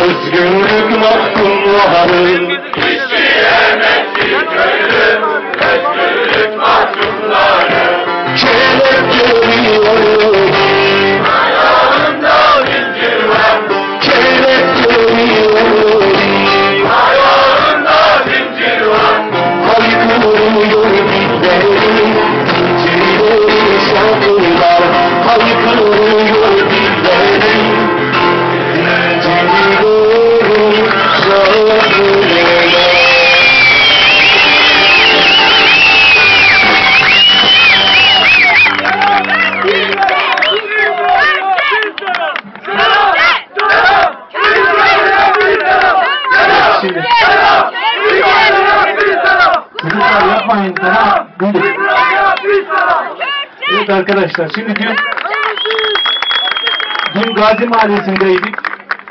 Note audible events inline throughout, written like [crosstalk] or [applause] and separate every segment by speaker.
Speaker 1: özgürlük mahkumları
Speaker 2: Evet arkadaşlar şimdi dün dün Gazi Mahallesi'ndeydik.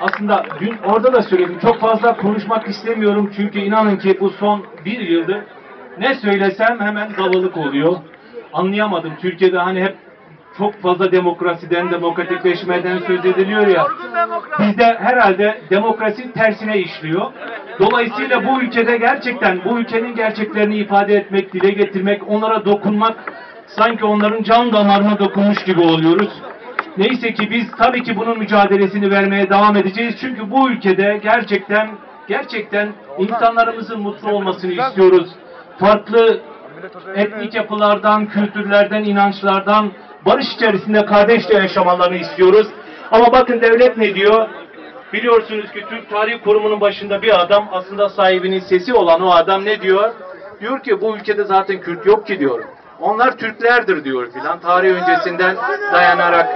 Speaker 2: Aslında dün orada da söyledim. Çok fazla konuşmak istemiyorum. Çünkü inanın ki bu son bir yıldır ne söylesem hemen davalık oluyor. Anlayamadım. Türkiye'de hani hep çok fazla demokrasiden, demokratikleşmeden söz ediliyor ya. Bizde herhalde demokrasi tersine işliyor. Dolayısıyla bu ülkede gerçekten bu ülkenin gerçeklerini ifade etmek, dile getirmek, onlara dokunmak sanki onların can damarına dokunmuş gibi oluyoruz. Neyse ki biz tabii ki bunun mücadelesini vermeye devam edeceğiz. Çünkü bu ülkede gerçekten gerçekten insanlarımızın mutlu olmasını istiyoruz. Farklı etnik yapılardan, kültürlerden, inançlardan barış içerisinde kardeşçe yaşamalarını istiyoruz. Ama bakın devlet ne diyor? Biliyorsunuz ki Türk Tarih Kurumu'nun başında bir adam aslında sahibinin sesi olan o adam ne diyor? Diyor ki bu ülkede zaten Kürt yok ki diyor. Onlar Türklerdir diyor filan tarih öncesinden dayanarak.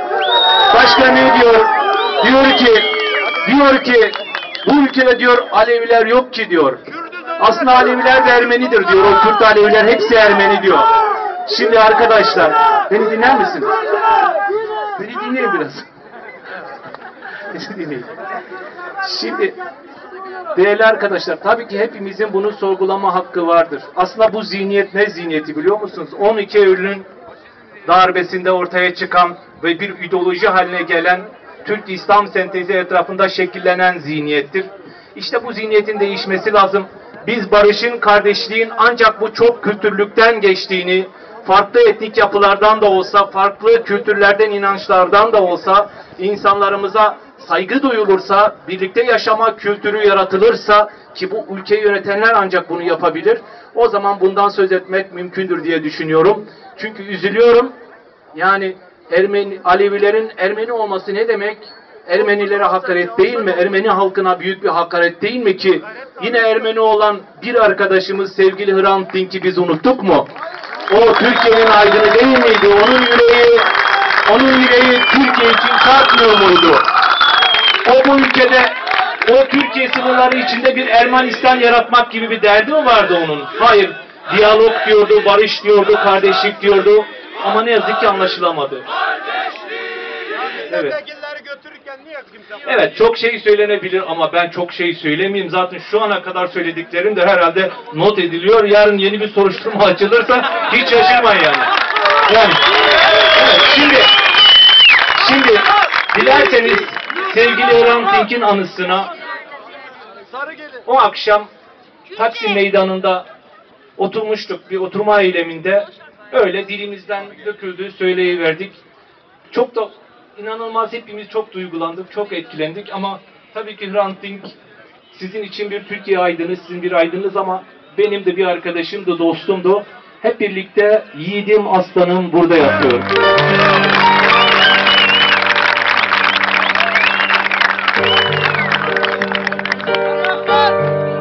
Speaker 2: Başka ne diyor? Diyor ki diyor ki bu ülkede diyor Aleviler yok ki diyor. Aslında Aleviler de Ermenidir diyor. O Kürt Aleviler hepsi Ermeni diyor. Şimdi arkadaşlar beni dinler misin? Beni dinleyin biraz. Beni dinleyin. Şimdi değerli arkadaşlar tabii ki hepimizin bunu sorgulama hakkı vardır. Aslında bu zihniyet ne zihniyeti biliyor musunuz? 12 Eylül'ün darbesinde ortaya çıkan ve bir ideoloji haline gelen Türk İslam sentezi etrafında şekillenen zihniyettir. İşte bu zihniyetin değişmesi lazım. Biz barışın, kardeşliğin ancak bu çok kültürlükten geçtiğini, farklı etnik yapılardan da olsa, farklı kültürlerden, inançlardan da olsa insanlarımıza saygı duyulursa, birlikte yaşama kültürü yaratılırsa ki bu ülkeyi yönetenler ancak bunu yapabilir. O zaman bundan söz etmek mümkündür diye düşünüyorum. Çünkü üzülüyorum. Yani Ermeni, Alevilerin Ermeni olması ne demek? Ermenilere hakaret değil mi? Ermeni halkına büyük bir hakaret değil mi ki? Yine Ermeni olan bir arkadaşımız sevgili Hrant Dink'i biz unuttuk mu? O Türkiye'nin aydını değil miydi? Onun yüreği, onun yüreği Türkiye için çarpmıyor muydu? O bu ülkede o Türkiye sınırları içinde bir Ermenistan yaratmak gibi bir derdi mi vardı onun? Hayır. Diyalog diyordu, barış diyordu, kardeşlik diyordu. Ama ne yazık ki anlaşılamadı. Evet. Evet çok şey söylenebilir ama ben çok şey söylemeyeyim. Zaten şu ana kadar söylediklerim de herhalde not ediliyor. Yarın yeni bir soruşturma [laughs] açılırsa hiç şaşırmayın yani. Yani evet, şimdi şimdi dilerseniz sevgili Hrant Dink'in anısına o akşam Taksim Meydanı'nda oturmuştuk bir oturma eyleminde. Öyle dilimizden döküldü, söyleyiverdik. Çok da inanılmaz hepimiz çok duygulandık, çok etkilendik ama tabii ki Hrant Dink sizin için bir Türkiye aydını, sizin bir aydınız ama benim de bir arkadaşımdı, dostumdu. Hep birlikte yiğidim aslanım burada yatıyor.